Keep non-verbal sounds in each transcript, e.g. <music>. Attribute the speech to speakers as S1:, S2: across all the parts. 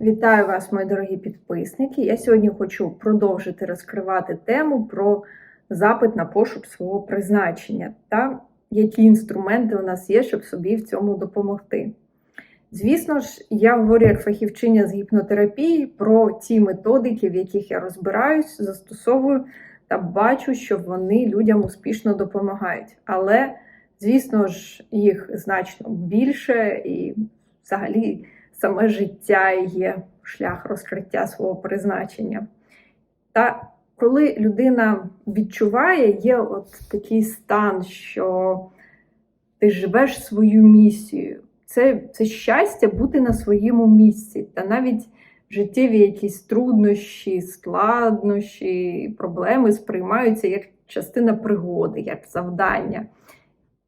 S1: Вітаю вас, мої дорогі підписники. Я сьогодні хочу продовжити розкривати тему про запит на пошук свого призначення та які інструменти у нас є, щоб собі в цьому допомогти. Звісно ж, я говорю як фахівчиня з гіпнотерапії про ті методики, в яких я розбираюсь, застосовую та бачу, що вони людям успішно допомагають. Але, звісно ж, їх значно більше і взагалі саме життя є шлях розкриття свого призначення. Та коли людина відчуває, є от такий стан, що ти живеш свою місію. Це, це щастя бути на своєму місці. Та навіть життєві якісь труднощі, складнощі, проблеми сприймаються як частина пригоди, як завдання.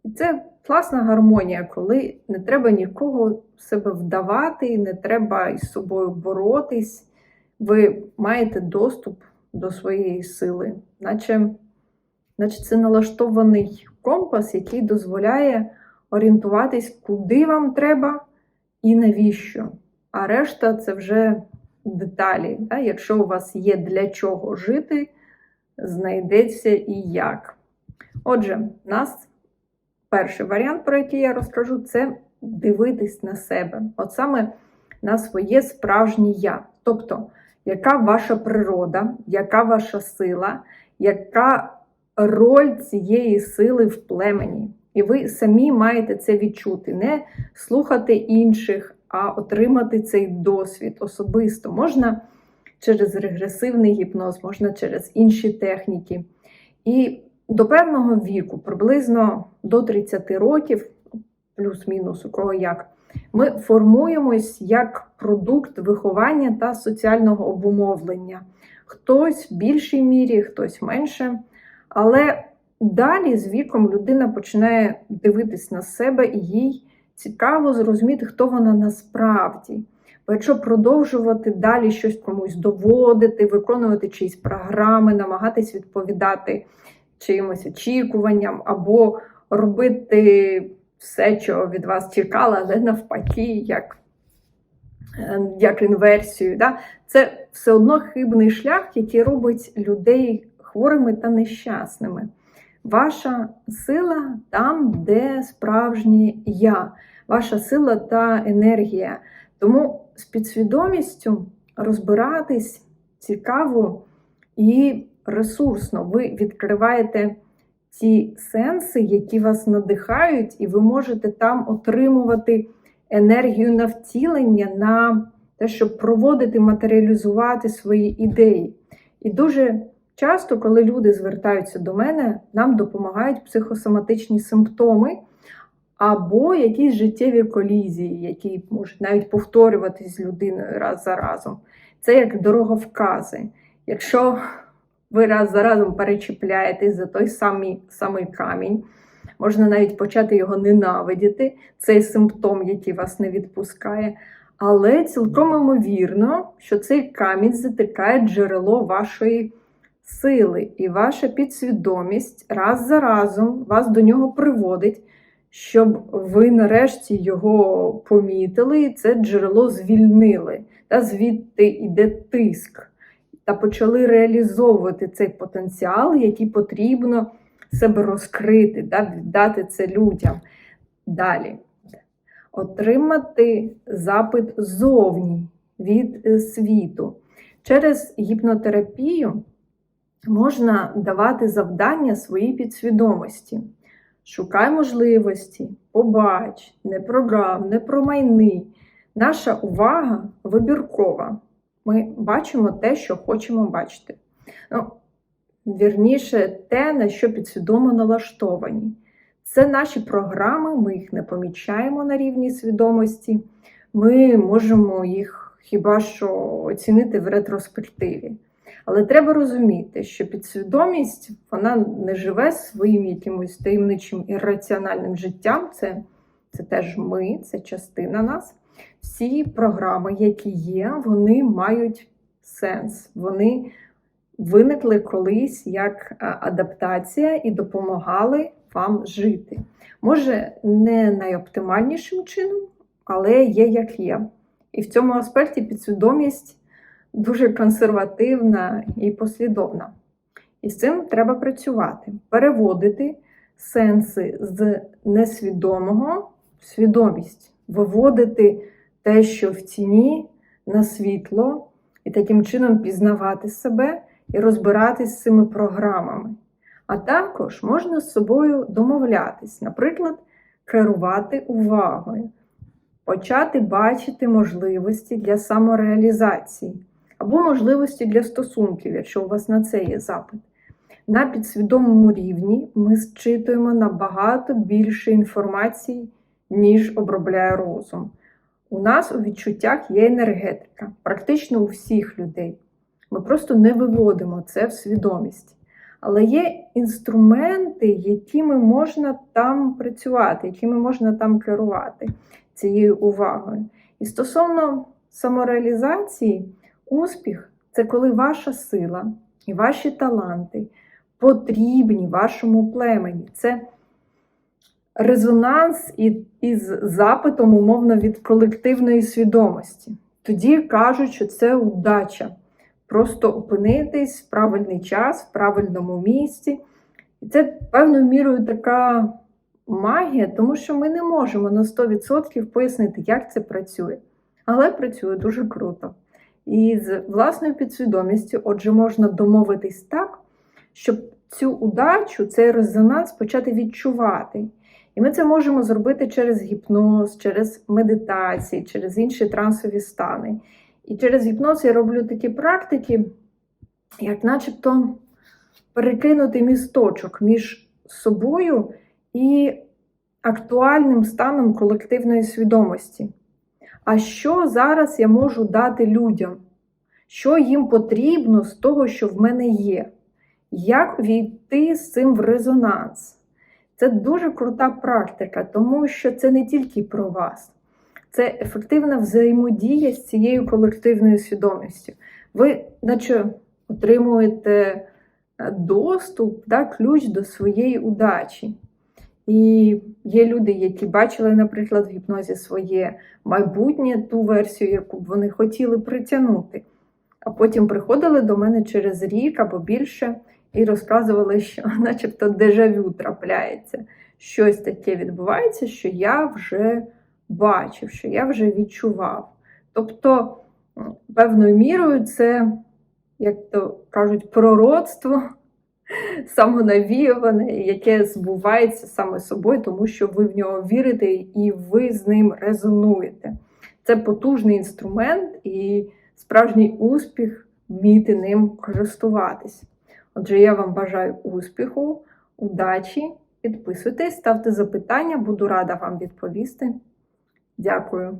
S1: І це класна гармонія, коли не треба нікого себе вдавати, не треба із собою боротись. Ви маєте доступ до своєї сили, наче, наче це налаштований компас, який дозволяє орієнтуватись, куди вам треба і навіщо. А решта це вже деталі. Да? Якщо у вас є для чого жити, знайдеться і як. Отже, нас перший варіант, про який я розкажу, це дивитись на себе, от саме на своє справжнє я. Тобто, яка ваша природа, яка ваша сила, яка роль цієї сили в племені. І ви самі маєте це відчути, не слухати інших, а отримати цей досвід особисто. Можна через регресивний гіпноз, можна через інші техніки. І до певного віку, приблизно до 30 років, плюс-мінус у кого як, ми формуємось як продукт виховання та соціального обумовлення. Хтось в більшій мірі, хтось менше. Але далі з віком людина починає дивитись на себе і їй цікаво зрозуміти, хто вона насправді. Бо якщо продовжувати далі щось комусь доводити, виконувати чиїсь програми, намагатись відповідати чимось очікуванням, або робити все, що від вас чекали, але навпаки, як як інверсію. Да? Це все одно хибний шлях, який робить людей хворими та нещасними. Ваша сила там, де справжнє я, ваша сила та енергія. Тому з підсвідомістю розбиратись цікаво і ресурсно. Ви відкриваєте ті сенси, які вас надихають, і ви можете там отримувати енергію на втілення, на те, щоб проводити, матеріалізувати свої ідеї. І дуже часто, коли люди звертаються до мене, нам допомагають психосоматичні симптоми. Або якісь життєві колізії, які можуть навіть повторюватись з людиною раз за разом. Це як дороговкази. Якщо ви раз за разом перечіпляєтесь за той самий самий камінь, можна навіть почати його ненавидіти, цей симптом, який вас не відпускає. Але цілком імовірно, що цей камінь затикає джерело вашої сили, і ваша підсвідомість раз за разом вас до нього приводить, щоб ви нарешті його помітили і це джерело звільнили. Та звідти йде тиск. Та почали реалізовувати цей потенціал, який потрібно себе розкрити, да, віддати це людям. Далі. Отримати запит зовні від світу. Через гіпнотерапію можна давати завдання своїй підсвідомості. Шукай можливості, побач, не програм, не промайни. Наша увага вибіркова. Ми бачимо те, що хочемо бачити. Ну, Вірніше, те, на що підсвідомо налаштовані. Це наші програми, ми їх не помічаємо на рівні свідомості. Ми можемо їх хіба що оцінити в ретроспективі. Але треба розуміти, що підсвідомість вона не живе своїм якимось таємничим ірраціональним життям. Це, Це теж ми, це частина нас. Всі програми, які є, вони мають сенс. Вони виникли колись як адаптація і допомагали вам жити. Може, не найоптимальнішим чином, але є як є. І в цьому аспекті підсвідомість дуже консервативна і послідовна. І з цим треба працювати, переводити сенси з несвідомого в свідомість, виводити те, що в тіні, на світло, і таким чином пізнавати себе і розбиратись з цими програмами. А також можна з собою домовлятись, наприклад, керувати увагою, почати бачити можливості для самореалізації або можливості для стосунків, якщо у вас на це є запит. На підсвідомому рівні ми зчитуємо набагато більше інформації, ніж обробляє розум. У нас у відчуттях є енергетика, практично у всіх людей. Ми просто не виводимо це в свідомість. Але є інструменти, якими можна там працювати, якими можна там керувати цією увагою. І стосовно самореалізації, успіх це коли ваша сила і ваші таланти потрібні вашому племені. Це резонанс із запитом, умовно, від колективної свідомості. Тоді кажуть, що це удача. Просто опинитись в правильний час, в правильному місці. І це певною мірою така магія, тому що ми не можемо на 100% пояснити, як це працює. Але працює дуже круто. І з власною підсвідомістю, отже, можна домовитись так, щоб цю удачу, цей резонанс почати відчувати. І ми це можемо зробити через гіпноз, через медитації, через інші трансові стани. І через гіпноз я роблю такі практики, як начебто перекинути місточок між собою і актуальним станом колективної свідомості. А що зараз я можу дати людям? Що їм потрібно з того, що в мене є? Як війти з цим в резонанс? Це дуже крута практика, тому що це не тільки про вас, це ефективна взаємодія з цією колективною свідомістю. Ви, наче, отримуєте е, доступ, да, ключ до своєї удачі. І є люди, які бачили, наприклад, в гіпнозі своє майбутнє, ту версію, яку б вони хотіли притягнути. А потім приходили до мене через рік або більше і розказували, що <laughs> начебто дежавю трапляється. Щось таке відбувається, що я вже бачив, що я вже відчував. Тобто, певною мірою, це, як то кажуть, пророцтво <laughs> самонавіюване, яке збувається саме собою, тому що ви в нього вірите і ви з ним резонуєте. Це потужний інструмент і справжній успіх вміти ним користуватись. Отже, я вам бажаю успіху, удачі. Підписуйтесь, ставте запитання, буду рада вам відповісти. Дякую.